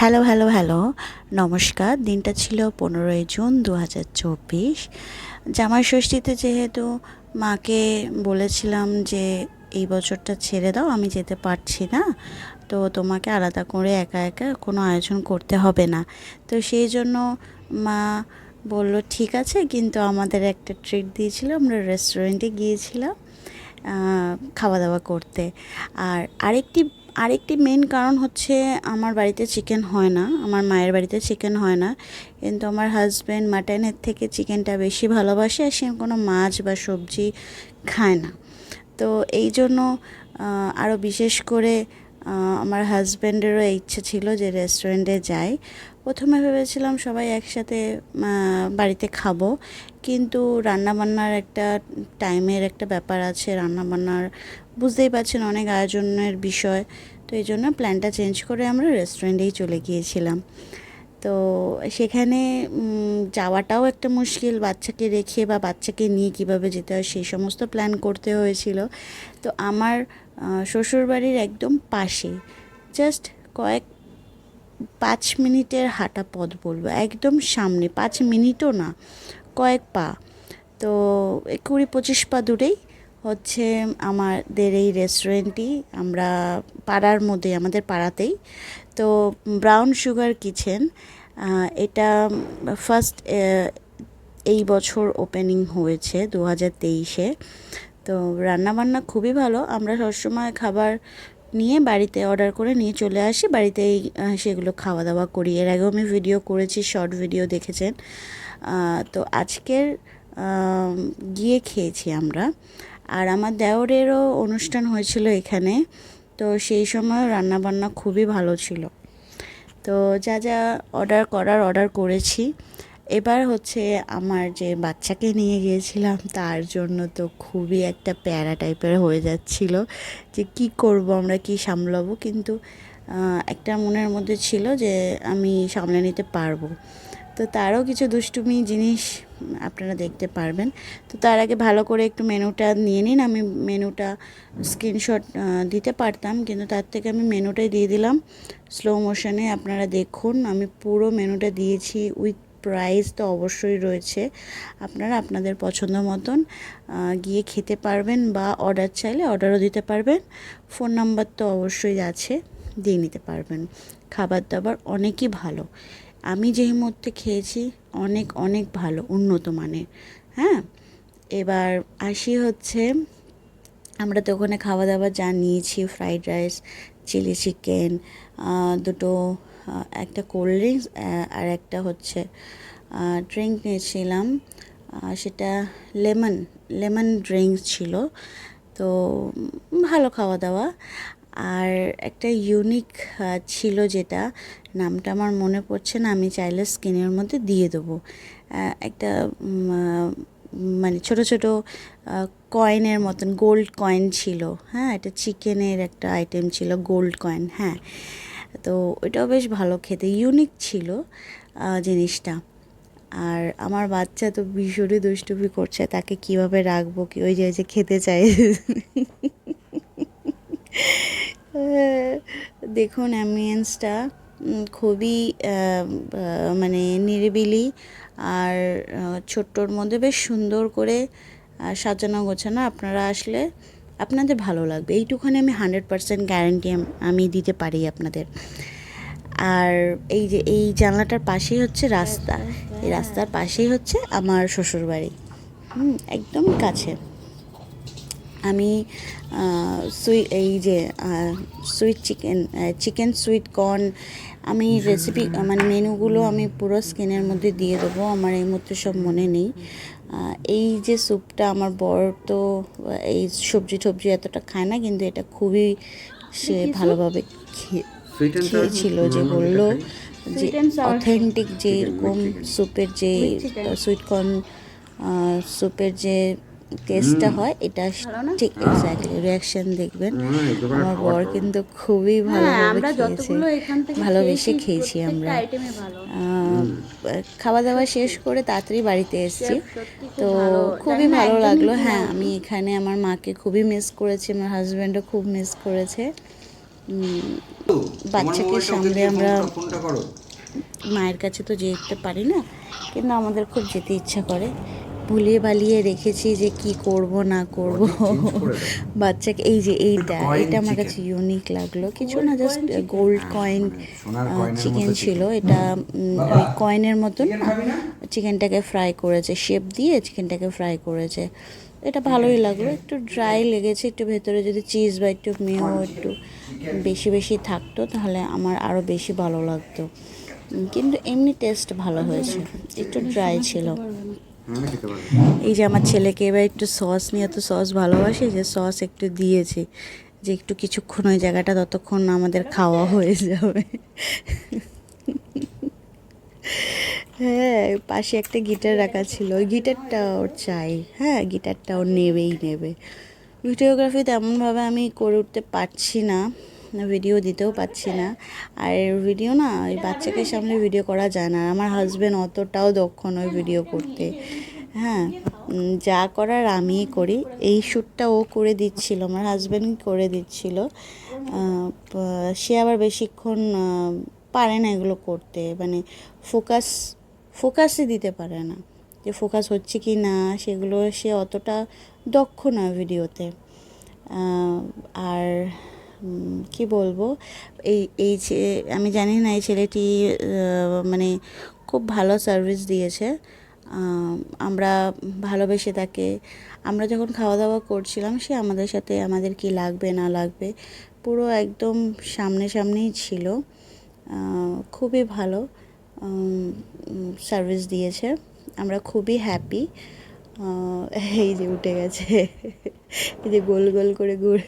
Hello hello hello. নমস্কার। দিনটা ছিল পনেরোই জুন দু হাজার চব্বিশ। জামাই ষষ্ঠীতে যেহেতু মাকে বলেছিলাম যে, এই বছরটা ছেড়ে দাও, আমি যেতে পারছি না। তো তোমাকে আলাদা করে একা একা কোনো আয়োজন করতে হবে না। তো সেই জন্য মা বলল, ঠিক আছে। কিন্তু আমাদের একটা ট্রিট দিয়েছিল, আমরা রেস্টুরেন্টে গিয়েছিলাম খাওয়া দাওয়া করতে। আর আরেকটি আরেকটি মেন কারণ হচ্ছে আমার বাড়িতে চিকেন হয় না, আমার মায়ের বাড়িতে চিকেন হয় না। কিন্তু আমার হাজব্যান্ড মাটনের থেকে চিকেনটা বেশি ভালোবাসে, আর সে কোনো মাছ বা সবজি খায় না। তো এই জন্য আরও বিশেষ করে আমার হাজব্যান্ডেরও ইচ্ছে ছিল যে রেস্টুরেন্টে যাই। প্রথমে ভেবেছিলাম সবাই একসাথে বাড়িতে খাব। কিন্তু রান্নাবান্নার একটা টাইমের একটা ব্যাপার আছে, রান্নাবান্নার বুঝতেই পারছেন অনেক আয়োজনের বিষয়। তো এই জন্য প্ল্যানটা চেঞ্জ করে আমরা রেস্টুরেন্টেই চলে গিয়েছিলাম। তো সেখানে যাওয়াটাও একটা মুশকিল। বাচ্চাকে রেখে বা বাচ্চাকে নিয়ে কীভাবে যেতে হয় সেই সমস্ত প্ল্যান করতে হয়েছিল। তো আমার শ্বশুরবাড়ির একদম পাশে, জাস্ট কয়েক পাঁচ মিনিটের হাঁটা পথ বলব। একদম সামনে, পাঁচ মিনিটও না, কয়েক পা। তো কুড়ি পঁচিশ পা দূরেই হচ্ছে আমাদের এই রেস্টুরেন্টটি আমরা পাড়ার মধ্যে, আমাদের পাড়াতেই। তো ব্রাউন সুগার কিচেন এটা ফার্স্ট এই বছর ওপেনিং হয়েছে দু হাজার তেইশে। তো রান্নাবান্না খুবই ভালো, আমরা সবসময় খাবার নিয়ে বাড়িতে অর্ডার করে নিয়ে চলে আসি। বাড়িতেই সেগুলো খাওয়া দাওয়া করি। এর আগেও আমি ভিডিও করেছি শর্ট ভিডিও দেখেছেন। তো আজকের গিয়ে খেয়েছি আমরা। আর আমার দেওরেরও অনুষ্ঠান হয়েছিল এখানে। তো সেই সময় রান্নাবান্না খুবই ভালো ছিল। তো যা যা অর্ডার করার অর্ডার করেছি। এবার হচ্ছে আমার যে বাচ্চাকে নিয়ে গিয়েছিলাম, তার জন্য তো খুবই একটা প্যারা টাইপের হয়ে যাচ্ছিল যে কি করব, আমরা কি সামলাবো? কিন্তু একটা মনের মধ্যে ছিল যে আমি সামলে নিতে পারব। তো তারও কিছু দুষ্টুমি জিনিস আপনারা দেখতে পারবেন। তো তার আগে ভালো করে একটু মেনুটা নিয়ে নিন। আমি মেনুটা স্ক্রিনশট দিতে পারতাম, কিন্তু তার থেকে আমি মেনুটাই দিয়ে দিলাম। স্লো মোশনে আপনারা দেখুন, আমি পুরো মেনুটা দিয়েছি উইথ প্রাইস তো অবশ্যই রয়েছে। আপনারা আপনাদের পছন্দ মতন গিয়ে খেতে পারবেন বা অর্ডার চাইলে অর্ডারও দিতে পারবেন। ফোন নাম্বার তো অবশ্যই আছে, দিয়ে নিতে পারবেন। খাবার দাবার অনেকই ভালো। আমি যেই মুহূর্তে খেয়েছি, অনেক অনেক ভালো, উন্নত মানের। হ্যাঁ? এবার আসি হচ্ছে, আমরা তো ওখানে খাওয়া দাওয়া যা নিয়েছি ফ্রাইড রাইস চিলি চিকেন দুটো একটা কোল্ড ড্রিঙ্কস আর একটা হচ্ছে ড্রিঙ্ক নিয়েছিলাম। সেটা লেমন লেমন ড্রিঙ্কস ছিল। তো ভালো খাওয়া দাওয়া আর একটা ইউনিক ছিল যেটা, নামটা আমার মনে পড়ছে না, আমি চাইলে স্কিনের মধ্যে দিয়ে দেবো। একটা মানে ছোট ছোট কয়েনের মতন গোল্ড কয়েন ছিল। হ্যাঁ এটা চিকেনের একটা আইটেম ছিল গোল্ড কয়েন হ্যাঁ। তো ওইটাও বেশ ভালো খেতে ইউনিক ছিল জিনিসটা। আর আমার বাচ্চা তো ভীষণই দুষ্টুমি করছে, তাকে কীভাবে রাখব, কি ওই যে খেতে চাই। দেখুন অ্যাম্বিয়েন্সটা খুবই মানে নিরিবিলি আর ছোট্টর মধ্যে বেশ সুন্দর করে সাজানো গোছানো। আপনারা আসলে আপনাদের ভালো লাগবে। এইটুখানি আমি হান্ড্রেড পারসেন্ট গ্যারেন্টি আমি দিতে পারি আপনাদের। আর এই যে, এই জানলাটার পাশেই হচ্ছে রাস্তা। এই রাস্তার পাশেই হচ্ছে আমার শ্বশুরবাড়ি। হুম, একদম কাছে। আমি সুই, এই যে sweet chicken chicken, sweet corn, আমি রেসিপি মানে মেনুগুলো আমি পুরো স্ক্রিনের মধ্যে দিয়ে দেবো। আমার এই মুহূর্তে সব মনে নেই। এই যে স্যুপটা আমার বর তো এই সবজি টবজি এতটা খায় না কিন্তু এটা খুবই সে ভালোভাবে খেয়েছিল যে বলল যে অথেন্টিক যে এরকম স্যুপের যে সুইটকর্ন সুইট কর্ন স্যুপের যে টেস্টটা হয় এটা ঠিক এক্স্যাক্টলি রিয়াকশন দেখবেন। আমার বর কিন্তু খুবই হ্যাঁ ভালোভাবে আমরা খেয়েছে যতগুলো এখান থেকে ভালোবেসে খেয়েছি আমরা। আইটেমে ভালো। আহ, খাওয়া দাওয়া শেষ করে তাড়াতাড়ি বাড়িতে এসেছি। তো খুবই ভালো লাগল হ্যাঁ আমি এখানে আমার মাকে খুবই মিস করেছি আমার হাজব্যান্ডও খুব মিস করেছে। বাচ্চাকে দিয়ে আমরা মায়ের কাছে তো যেতে পারি না কিন্তু আমাদের খুব যেতে ইচ্ছা করে। ভুলিয়ে বালিয়ে রেখেছি যে কি করব না করব। বাচ্চাকে এই যে এইটা এটা আমার কাছে ইউনিক লাগল। কিছু না জাস্ট গোল্ড কয়েন চিকেন ছিল। এটা ওই কয়েনের মতন চিকেনটাকে ফ্রাই করেছে। শেপ দিয়ে চিকেনটাকে ফ্রাই করেছে। এটা ভালোই লাগল। একটু ড্রাই লেগেছে একটু ভেতরে যদি চিজ বা একটু মেও একটু বেশি বেশি থাকতো তাহলে আমার আরও বেশি ভালো লাগতো। কিন্তু এমনি টেস্ট ভালো হয়েছে। একটু ড্রাই ছিল। এই যে আমার ছেলেকে এবার একটু সস নিয়ে তো সস ভালোবাসে যে সস একটু দিয়েছি, যে একটু কিছুক্ষণ ওই জায়গাটা ততক্ষণ আমাদের খাওয়া হয়ে যাবে। হ্যাঁ পাশে একটা গিটার রাখা ছিল। ওই গিটারটা ওর চাই। হ্যাঁ গিটারটা ওর নেবেই নেবে। ভিডিওগ্রাফি তেমনভাবে আমি করে উঠতে পারছি না। ভিডিও দিতেও পারছি না। আর ভিডিও না, ওই বাচ্চাকে সামনে ভিডিও করা যায় না। আমার হাজব্যান্ড অতটাও দক্ষ নয় ভিডিও করতে। হ্যাঁ যা করার আমিই করি। এই শ্যুটটা ও করে দিচ্ছিল, আমার হাজব্যান্ড করে দিচ্ছিল। সে আবার বেশিক্ষণ পারে না এগুলো করতে। মানে ফোকাস ফোকাসই দিতে পারে না। যে ফোকাস হচ্ছে কি না, সেগুলো সে অতটা দক্ষ না ভিডিওতে আর কি বলব? এই এই আমি জানি না, এই ছেলেটি মানে খুব ভালো সার্ভিস দিয়েছে। আমরা ভালোবেসে তাকে, আমরা যখন খাওয়া দাওয়া করছিলাম, সে আমাদের সাথে আমাদের কি লাগবে, না লাগবে, পুরো একদম সামনে সামনেই ছিল খুবই ভালো সার্ভিস দিয়েছে। আমরা খুবই হ্যাপি এই যে উঠে গেছে। এই যে গোল গোল করে ঘুরে